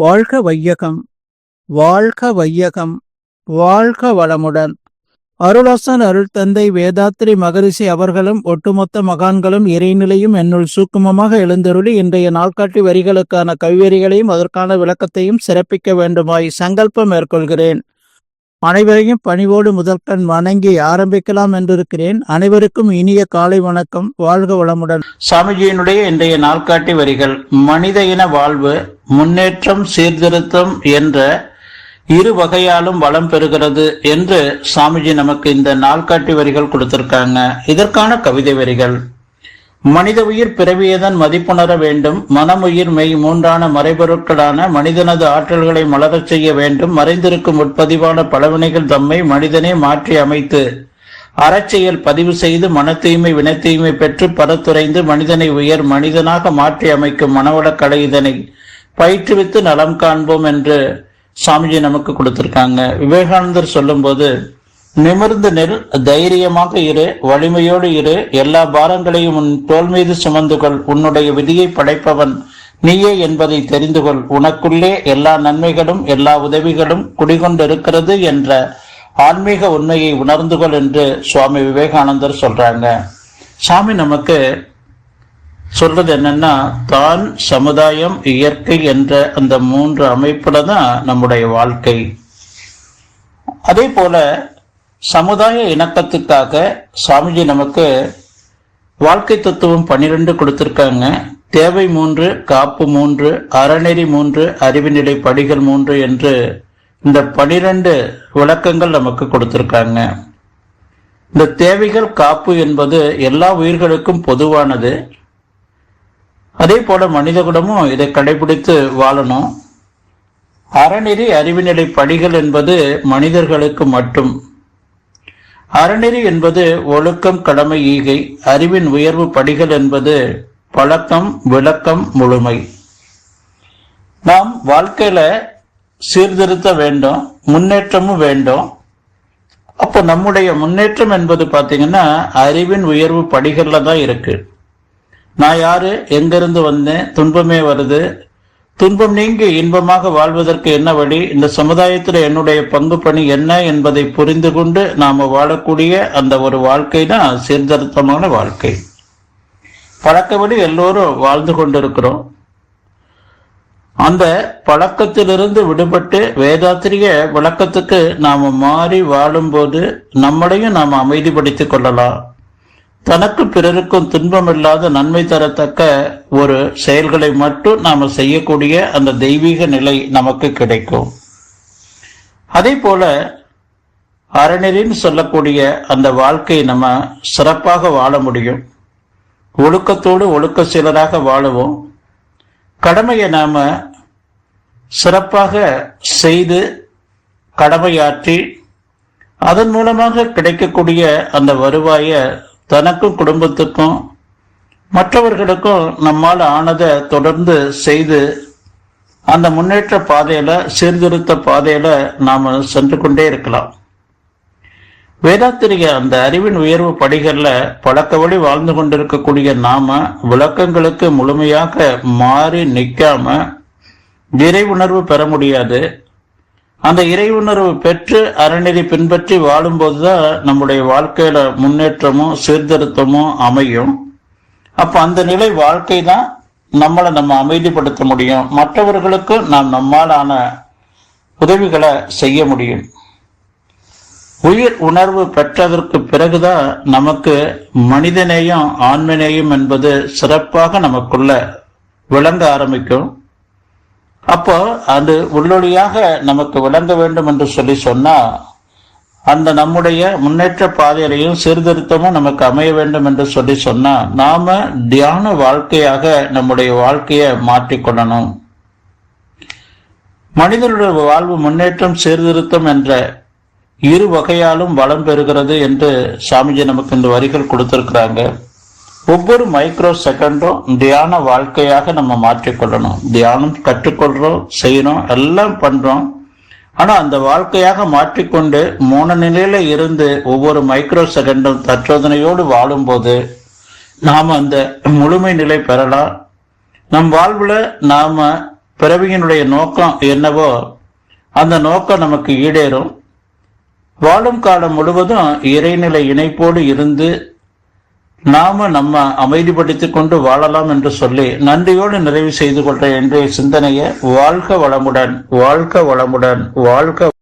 வாழ்க வையகம் வாழ்க வையகம் வாழ்க வளமுடன். அருளாசன் அருள் தந்தை வேதாத்ரி மகரிஷி அவர்களும் ஒட்டுமொத்த மகான்களும் இறைநிலையும் என்னுள் சூக்குமமாக எழுந்தருளி இன்றைய நாள்காட்டி வரிகளுக்கான கவிவரிகளையும் அதற்கான விளக்கத்தையும் சிறப்பிக்க வேண்டுமாய் சங்கல்பம் மேற்கொள்கிறேன். அனைவரையும் பணிவோடு முதற்கண் வணங்கி ஆரம்பிக்கலாம் என்றிருக்கிறேன். அனைவருக்கும் இனிய காலை வணக்கம். வாழ்க வளமுடன். சாமிஜியினுடைய இன்றைய நாள்காட்டி வரிகள் மனித இன வாழ்வு முன்னேற்றம் சீர்திருத்தம் என்ற இரு வகையாலும் வளம் பெறுகிறது என்று சாமிஜி நமக்கு இந்த நாள்காட்டி வரிகள் கொடுத்திருக்காங்க. இதற்கான கவிதை வரிகள். மனித உயிர் பிறவியதன் மதிப்புணர வேண்டும் மனமுயிர் மெய் மூன்றான மறைபொருட்களான மனிதனது ஆற்றல்களை மலரச் செய்ய வேண்டும் மறைந்திருக்கும் உட்பதிவான பலவினைகள் தம்மை மனிதனே மாற்றி அமைத்து அறச்செயல் பதிவு செய்து மன தூய்மை வினை தூய்மை பெற்று பரத்துரைந்து மனிதனை உயர் மனிதனாக மாற்றி அமைக்கும் மனவளக்கலை இதனை பயிற்றுவித்து நலம் காண்போம் என்று சாமிஜி நமக்கு கொடுத்திருக்காங்க. விவேகானந்தர் சொல்லும்போது நிமிர்ந்து நெல் தைரியமாக இரு வலிமையோடு இரு எல்லா பாரங்களையும் உன் தோல் மீது சுமந்து கொள். உன்னுடைய விதியை படைப்பவன் நீயே என்பதை தெரிந்து கொள். உனக்குள்ளே எல்லா நன்மைகளும் எல்லா உதவிகளும் குடிகொண்டிருக்கிறது என்ற ஆன்மீக உண்மையை உணர்ந்து கொள் என்று சுவாமி விவேகானந்தர் சொல்றாங்க. சாமி நமக்கு சொல்றது என்னன்னா தான் சமுதாயம் இயற்கை என்ற அந்த மூன்று அமைப்புல தான் நம்முடைய வாழ்க்கை. அதே போல சமுதாய இணக்கத்துக்காக சாமிஜி நமக்கு வாழ்க்கை தத்துவம் பன்னிரெண்டு கொடுத்துருக்காங்க. தேவை மூன்று காப்பு மூன்று அறநெறி மூன்று அறிவுநிலை படிகள் மூன்று என்று இந்த பனிரெண்டு விளக்கங்கள் நமக்கு கொடுத்துருக்காங்க. இந்த தேவைகள் காப்பு என்பது எல்லா உயிர்களுக்கும் பொதுவானது. அதே போல மனித குலமும் இதை கடைபிடித்து வாழணும். அறநெறி அறிவுநிலை படிகள் என்பது மனிதர்களுக்கு மட்டும். அறநெறி என்பது ஒழுக்கம் கடமை ஈகை அறிவின் உயர்வு படிகள் என்பது பழக்கம் விளக்கம் முழுமை. நாம் வாழ்க்கையில சீர்திருத்த வேண்டும் முன்னேற்றமும் வேண்டும். அப்போ நம்முடைய முன்னேற்றம் என்பது பார்த்தீங்கன்னா அறிவின் உயர்வு படிகள்ல தான் இருக்கு. நான் யாரு? எங்கிருந்து வந்தேன்? துன்பமே வருது. துன்பம் நீங்கி இன்பமாக வாழ்வதற்கு என்ன வழி? இந்த சமுதாயத்தில் என்னுடைய பங்கு பணி என்ன என்பதை புரிந்து கொண்டு நாம வாழக்கூடிய அந்த ஒரு வாழ்க்கை தான் சீர்திருத்தமான வாழ்க்கை. பழக்கப்படி எல்லோரும் வாழ்ந்து கொண்டிருக்கிறோம். அந்த பழக்கத்திலிருந்து விடுபட்டு வேதாத்திரிய விளக்கத்துக்கு நாம மாறி வாழும்போது நம்மளையும் நாம் அமைதிப்படுத்திக் கொள்ளலாம். தனக்கு பிறருக்கும் துன்பமில்லாத நன்மை தரத்தக்க ஒரு செயல்களை மட்டும் நாம செய்யக்கூடிய அந்த தெய்வீக நிலை நமக்கு கிடைக்கும். அதே போல அறநெறின்னு சொல்லக்கூடிய அந்த வாழ்க்கையை நம்ம சிறப்பாக வாழ முடியும். ஒழுக்கத்தோடு ஒழுக்க சிலராக வாழுவோம். கடமையை நாம சிறப்பாக செய்து கடமையாற்றி அதன் மூலமாக கிடைக்கக்கூடிய அந்த வருவாயை தனக்கும் குடும்பத்துக்கும் மற்றவர்களுக்கும் நம்மால் ஆனதை தொடர்ந்து செய்து அந்த முன்னேற்ற பாதையில சீர்திருத்த பாதையில நாம சென்று கொண்டே இருக்கலாம். வேதாத்திரிய அந்த அறிவின் உயர்வு படிகள்ல பழக்க வழி வாழ்ந்து கொண்டிருக்கக்கூடிய நாம விளக்கங்களுக்கு முழுமையாக மாறி நிற்காம இறை உணர்வு பெற முடியாது. அந்த இறை உணர்வு பெற்று அறநெறி பின்பற்றி வாழும்போதுதான் நம்முடைய வாழ்க்கையில முன்னேற்றமும் சீர்திருத்தமும் அமையும். அப்ப அந்த நிலை வாழ்க்கை தான் நம்மளை நம்ம அமைதிப்படுத்த முடியும். மற்றவர்களுக்கும் நாம் நம்மாலான உதவிகளை செய்ய முடியும். உயிர் உணர்வு பெற்றதற்கு பிறகுதான் நமக்கு மனிதநேயம் ஆண்மநேயம் என்பது சிறப்பாக நமக்குள்ள விளங்க ஆரம்பிக்கும். அப்போ அது உள்ளொழியாக நமக்கு விளங்க வேண்டும் என்று சொல்லி சொன்னால் அந்த நம்முடைய முன்னேற்ற பாதையிலையும் சீர்திருத்தமும் நமக்கு அமைய வேண்டும் என்று சொல்லி சொன்னால் நாம தியான வாழ்க்கையாக நம்முடைய வாழ்க்கையை மாற்றிக்கொள்ளணும் மனிதனுடைய வாழ்வு முன்னேற்றம் சீர்திருத்தம் என்ற இரு வகையாலும் வளம் பெறுகிறது என்று சாமிஜி நமக்கு இந்த வரிகள் கொடுத்திருக்கிறாங்க. ஒவ்வொரு மைக்ரோ செகண்டும் தியான வாழ்க்கையாக நம்ம மாற்றிக்கொள்ளணும். தியானம் கற்றுக்கொள்றோம் செய்யணும் எல்லாம் பண்றோம். ஆனா அந்த வாழ்க்கையாக மாற்றிக்கொண்டு மூணு நிலையில இருந்து ஒவ்வொரு மைக்ரோ செகண்டும் தற்சோதனையோடு வாழும்போது நாம் அந்த முழுமை நிலை பெறலாம். நம் வாழ்வுல நாம பிறவியினுடைய நோக்கம் என்னவோ அந்த நோக்கம் நமக்கு ஈடேறும். வாழும் காலம் முழுவதும் இறைநிலை இணைப்போடு இருந்து நாம நம்ம அமைதிப்படுத்திக் கொண்டு வாழலாம் என்று சொல்லி நன்றியோடு நிறைவு செய்து கொள்ற இன்றைய சிந்தனையை வாழ்க வளமுடன் வாழ்க வளமுடன் வாழ்க